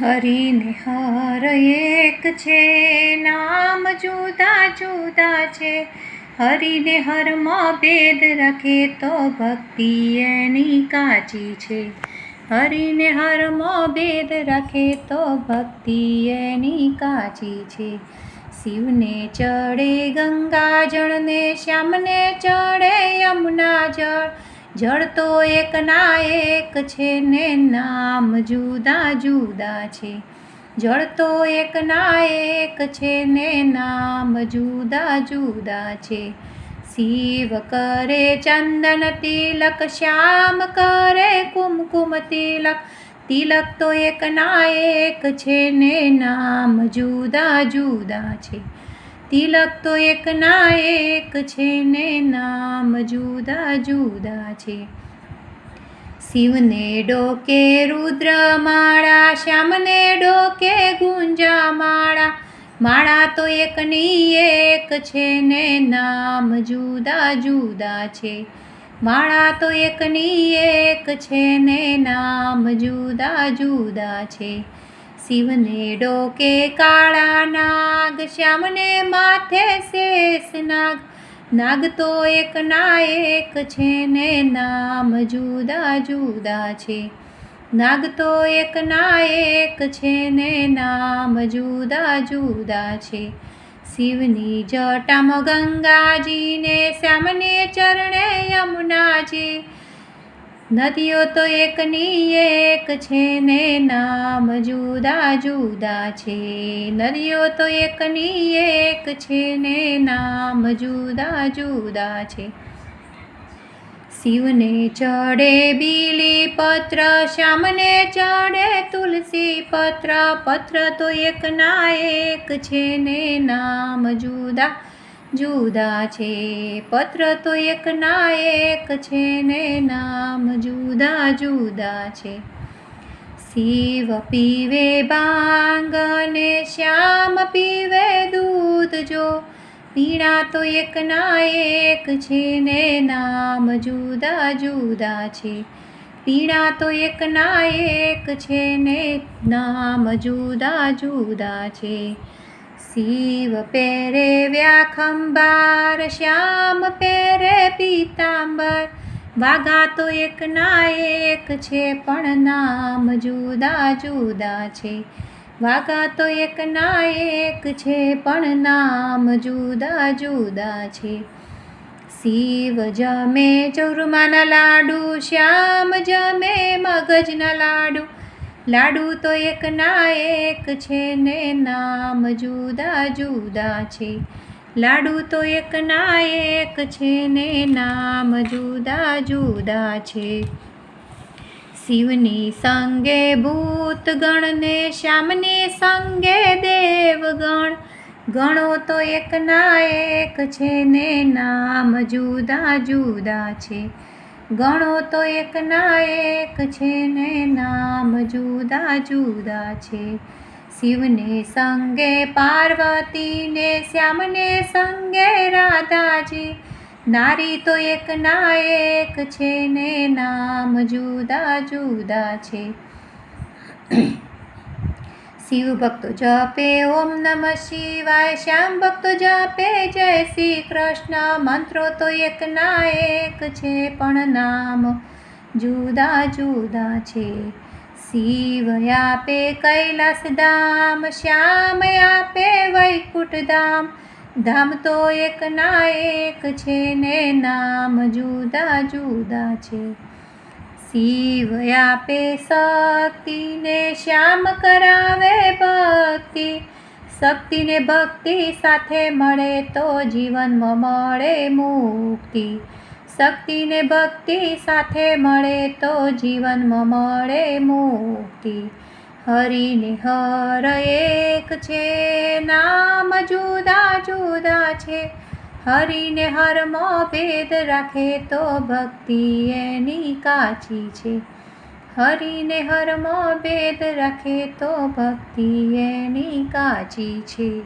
હરિને હર એક છે, નામ જુદા જુદા છે. હરિને હરમાં ભેદ રખે તો ભક્તિ એની કાચી છે. હરિને હરમાં ભેદ રખે તો ભક્તિ એની કાચી છે. શિવને ચડે ગંગા જળને, શ્યામને ચડે યમુના જળ. જળ તો એકના એક છે ને નામ જુદા જુદા છે. જળ તો એકના એક છે ને નામ જુદા જુદા છે. શિવ કરે ચંદન તિલક, શ્યામ કરે કુમકુમ તિલક. તિલક તો એકના એક છે ને નામ જુદા જુદા છે. તિલક તો એકના એક છે ને નામ જુદા જુદા છે. શિવને ડોકે રુદ્ર માળા શ્યામને ડોકે ગુંજા માળા માળા તો એકની એક છે ને નામ જુદા જુદા છે. માળા તો એકની એક છે ને નામ જુદા જુદા છે. શિવને ડોકે કાળા નાગ, શ્યામને માથે શેષ નાગ. નાગ તો એકના એક છે ને નામ જુદા જુદા છે. નાગ તો એકના એક છે ને નામ જુદા જુદા છે. શિવની જટામાં ગંગાજીને શ્યામને ચરણે યમુનાજી. નદીઓ તો એકની એક છે ને નામ જુદા જુદા છે. નદીઓ તો એકની એક છે ને નામ જુદા જુદા છે. શિવને ચડે બીલી પત્ર, શ્યામને ચડે તુલસી પત્ર પત્ર તો એકના એક છે ને નામ જુદા જુદા છે. પત્ર તો એકના એક છે ને નામ જુદા જુદા છે. શિવ પીવે બાંગ ને શ્યામ પીવે દૂધ જો. પીણા તો એકના એક છે ને નામ જુદા જુદા છે. પીણા તો એકના એક છે ને નામ જુદા જુદા છે. શિવ પહેરે વ્યાખંબાર, શ્યામ પહેરે પીતાંબર. વાઘા તો એકના એક છે, પણ નામ જુદા જુદા છે. વાઘા તો એકના એક છે, પણ નામ જુદા જુદા છે. શિવ જમે ચૂરમાના લાડુ, શ્યામ જમે મગજના લાડુ. લાડુ તો એકના એક છે ને નામ જુદા જુદા છે. લાડુ તો એકના એક છે ને નામ જુદા જુદા છે. શિવની સંગે ભૂત ગણને શ્યામની સંગે દેવગણ. ગણો તો એકના એક છે ને નામ જુદા જુદા છે. ગણો તો એકના એક છે ને નામ જુદા જુદા છે. શિવને સંગે, પાર્વતીને, શ્યામને સંગે, રાધાજી. નારી તો એકના એક છે ને નામ જુદા જુદા છે. શિવ ભક્તો જપે, ઓમ નમઃ શિવાય. શ્યામ ભક્તો જપે, જય શ્રી કૃષ્ણ. મંત્રો તો એકના એક છે પણ નામ જુદા જુદા છે. શિવ આપે કૈલાસ ધામ શ્યામ આપે વૈકુંઠ ધામ ધામ તો એકના એક છે ને નામ જુદા જુદા છે. શિવ આપે શક્તિને શ્યામ કરાવે ભક્તિ. શક્તિને ભક્તિ સાથે મળે તો જીવનમાં મળે મુક્તિ. શક્તિને ભક્તિ સાથે મળે તો જીવનમાં મળે મુક્તિ. હરિને હર એક છે, નામ જુદા જુદા છે. હરિને હરમાં ભેદ રાખે તો ભક્તિ એની કાચી છે. હરિને હરમાં ભેદ રાખે તો ભક્તિ એની કાચી છે.